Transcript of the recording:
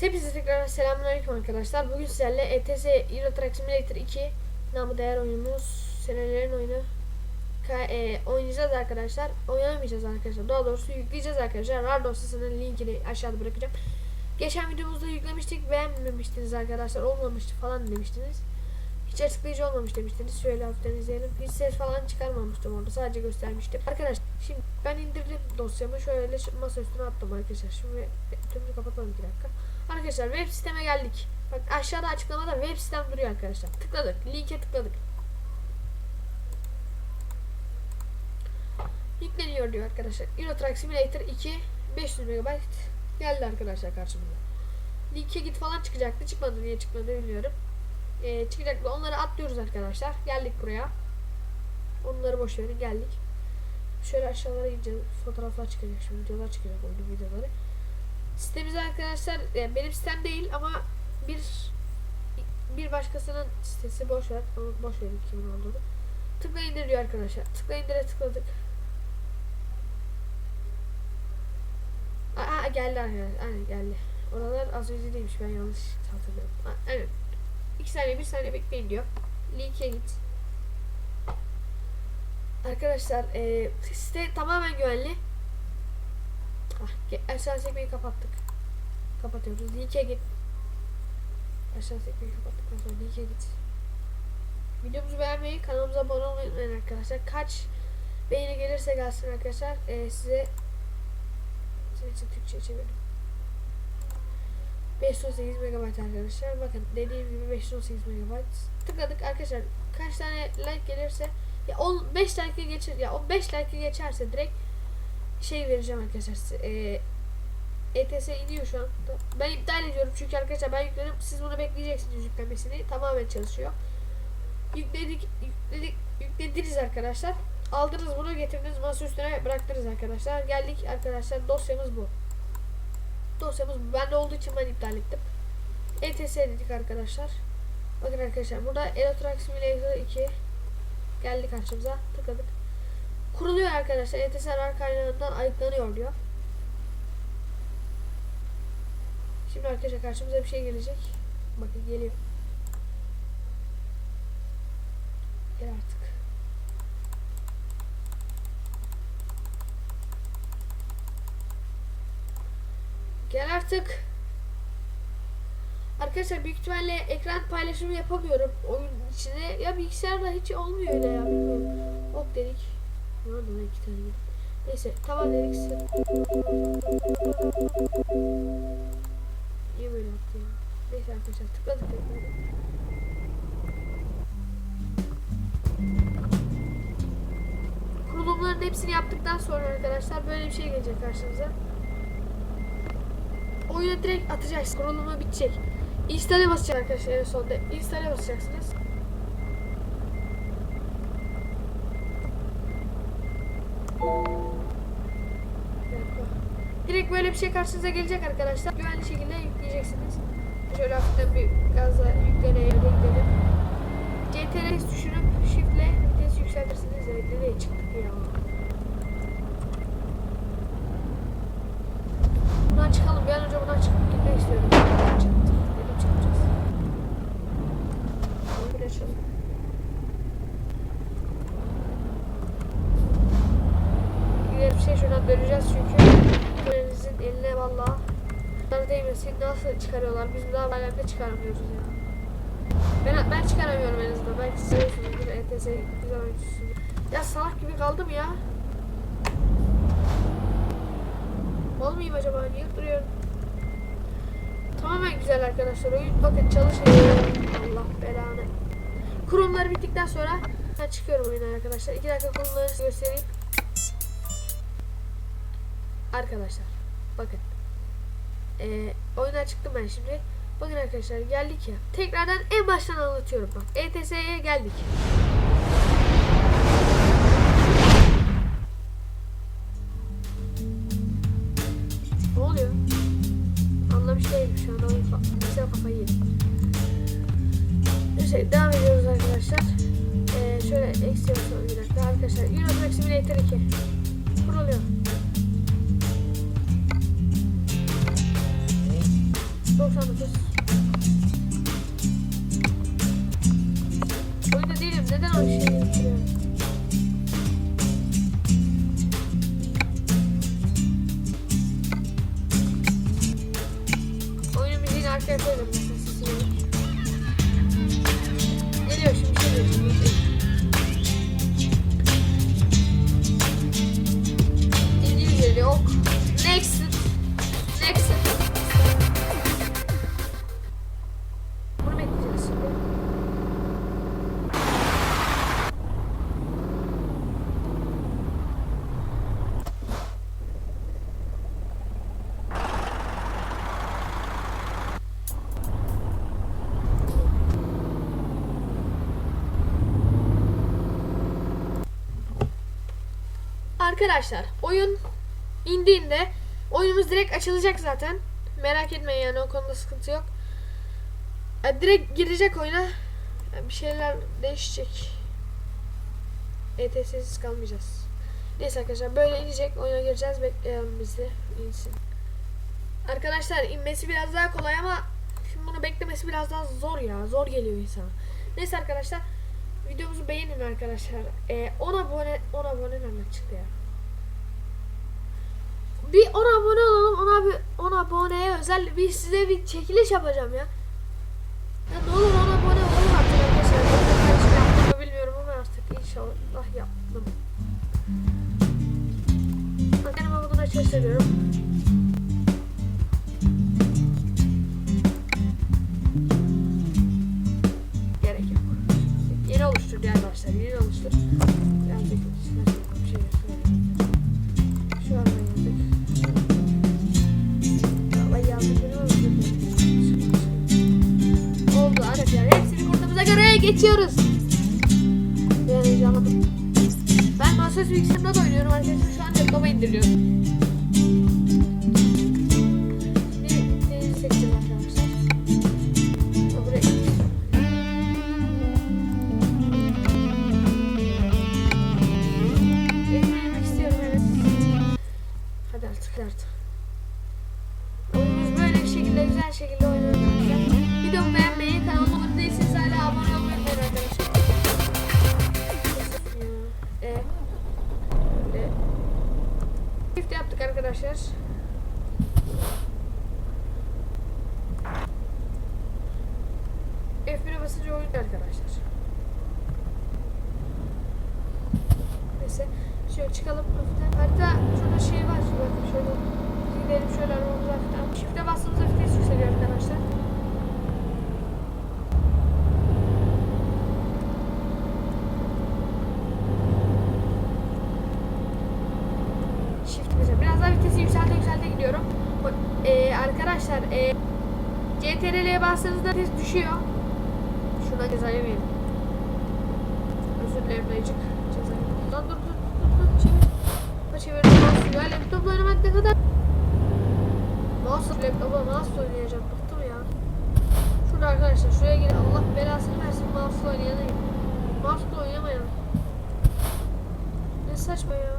Hepinize tekrar selamünaleyküm arkadaşlar. Bugün sizlerle ETS Euro Truck Simulator 2 namı değer oyunumuz senelerin oyunu e, oynayacağız arkadaşlar. Oynamayacağız arkadaşlar. Daha doğrusu yükleyeceğiz arkadaşlar. RAR dosyasının linkini aşağıda bırakacağım. Geçen videomuzda yüklemiştik. Beğenmemiştiniz arkadaşlar. Olmamıştı falan demiştiniz. Hiç açıklayıcı olmamış demiştiniz. Şöyle hafiften izleyelim. Hiç ses falan çıkarmamıştım orada. Sadece göstermiştim. Arkadaşlar şimdi ben indirdim dosyamı. Şöyle masa üstüne attım arkadaşlar. Şimdi tümünü kapatalım bir dakika. Arkadaşlar web siteme geldik. Bak aşağıda açıklamada web sitem duruyor arkadaşlar. Tıkladık. Linke tıkladık. Yükleniyor diyor arkadaşlar. Euro Truck Simulator 2 500 MB geldi arkadaşlar karşımıza. Linke git falan çıkacaktı. Çıkmadı. Niye çıkmadı bilmiyorum. Ee, çıkacaktı. Onları atlıyoruz arkadaşlar. Geldik buraya. Onları boş verin. Geldik. Şöyle aşağılara ineceğiz. Fotoğraflar çıkacak şimdi. Videolar çıkacak. Oyunun videoları. Sitemiz arkadaşlar yani benim sitem değil ama bir bir başkasının sitesi boş ver. Boş verin kimin olduğunu. Tıkla indir diyor arkadaşlar. Tıkla indire tıkladık. Aa geldi arkadaşlar. Aynen geldi. Oralar az önce değilmiş ben yanlış hatırlıyorum. Aa, Evet. 2 saniye 1 saniye bekleyin diyor. Linke git. Arkadaşlar e, site tamamen güvenli. Ah, aşağı sekmeyi kapattık. Kapatıyoruz. Linke git. Aşağı sekmeyi kapattıktan sonra linke git. Videomuzu beğenmeyi, kanalımıza abone olmayı unutmayın arkadaşlar. Kaç beğeni gelirse gelsin arkadaşlar. Ee, size için Türkçe çevirdim. 518 MB arkadaşlar. Bakın dediğim gibi 518 MB. Tıkladık arkadaşlar. Kaç tane like gelirse ya 15 like geçer ya 15 like geçerse direkt şey vereceğim arkadaşlar. Ee, ETS iniyor şu anda. Ben iptal ediyorum çünkü arkadaşlar ben yükledim. Siz bunu bekleyeceksiniz yüklemesini. Tamamen çalışıyor. Yükledik, yükledik, yüklediniz arkadaşlar. Aldınız bunu getirdiniz masa üstüne bıraktınız arkadaşlar. Geldik arkadaşlar dosyamız bu. Dosyamız bu. Bende olduğu için ben iptal ettim. ETS dedik arkadaşlar. Bakın arkadaşlar burada Truck Simulator 2 geldi karşımıza. Tıkladık. Kuruluyor arkadaşlar. ETS RAR kaynağından ayıklanıyor diyor. Şimdi arkadaşlar karşımıza bir şey gelecek. Bakın geliyor. Gel artık. Gel artık. Arkadaşlar büyük ihtimalle ekran paylaşımı yapamıyorum oyun içine. Ya bilgisayarda hiç olmuyor öyle ya bilmiyorum. Hop dedik. Oldu lan iki tane? Neyse tamam dedik. Niye böyle yaptı ya? Neyse arkadaşlar tıkladık tekrar. Kurulumların hepsini yaptıktan sonra arkadaşlar böyle bir şey gelecek karşınıza. Oyuna direkt atacaksınız. Kurulumu bitecek. İnstale basacak arkadaşlar en sonunda. İnstale basacaksınız. Bir dakika. Direkt böyle bir şey karşınıza gelecek arkadaşlar. Güvenli şekilde yükleyeceksiniz. Şöyle hafiften bir gazla yükleneye gidelim. CTRL düşünüp shiftle vites yükseltirsiniz. Evet, nereye çıktık ya? Buradan çıkalım. Bir an önce buradan çıkıp gitmek istiyorum. Çıktık. Dedim çıkacağız. Bunu bir açalım. Gidelim şey şuradan döneceğiz çünkü Kulenizin eline valla Bunlar değmesin. Nasıl çıkarıyorlar. Biz daha alemde çıkaramıyoruz ya. Ben, ben çıkaramıyorum en azından. Belki seviyorsunuzdur ETS güzel oyuncusunuz Ya salak gibi kaldım ya. Olmayayım acaba? Niye duruyorum Tamamen güzel arkadaşlar. Oyun bakın çalışıyor. Allah belanı. Kurumlar bittikten sonra ben çıkıyorum oyuna arkadaşlar. 2 dakika kurumları size göstereyim Arkadaşlar bakın. Ee, oyuna çıktım ben şimdi. Bakın arkadaşlar geldik ya. Tekrardan en baştan anlatıyorum bak. ETS'ye geldik. Ne oluyor? Anlamış değilim şu anda oyun kafayı yedi Neyse devam ediyoruz arkadaşlar. Ee, şöyle eksi yapalım bir dakika. Arkadaşlar Euro Truck Simulator 2 kuruluyor 99. Oyunda değilim. Neden o şeyi yapıyorum? Arkadaşlar oyun indiğinde oyunumuz direkt açılacak zaten. Merak etmeyin yani o konuda sıkıntı yok. E, direkt girecek oyuna. E, bir şeyler değişecek. ETS'siz kalmayacağız. Neyse arkadaşlar böyle inecek. Oyuna gireceğiz. Bekleyelim bizi. insin. Arkadaşlar inmesi biraz daha kolay ama şimdi bunu beklemesi biraz daha zor ya. Zor geliyor insana. Neyse arkadaşlar videomuzu beğenin arkadaşlar. Ee, 10 abone 10 abone nereden çıktı ya? Bir 10 abone olalım. 10 abi 10 aboneye özel bir size bir çekiliş yapacağım ya. Ya ne olur 10 abone olalım artık arkadaşlar. Ben yaptığımı bilmiyorum ama artık inşallah yaptım. Bak kendime bunu açık seviyorum. Geçiyoruz. Ben heyecanladım. Ben masaüstü bilgisayarımda da oynuyorum arkadaşlar. Şu an laptopa indiriyorum. F1'e basınca oyun arkadaşlar. Neyse şöyle çıkalım hafiften. Hatta şurada şey var. Bakın şöyle gidelim şöyle arabamıza hafiften. Shift'e bastığımızda vites yükseliyor arkadaşlar. Biraz daha vitesi yükselte yükselte gidiyorum. Ee, arkadaşlar e, CTRL'ye bastığınızda vites düşüyor. Şuna ceza yemeyelim. Özür dilerim dayıcık. Ceza yemeyelim. Lan dur dur dur dur çevir. Ha çevir. Mouse ya laptopla oynamak ne kadar... Mouse laptopla mouse oynayacağım. Bıktım ya. Şurada arkadaşlar şuraya girin. Allah belasını versin mouse'la oynayanayım. Mouse'la oynamayalım. Ne saçma ya.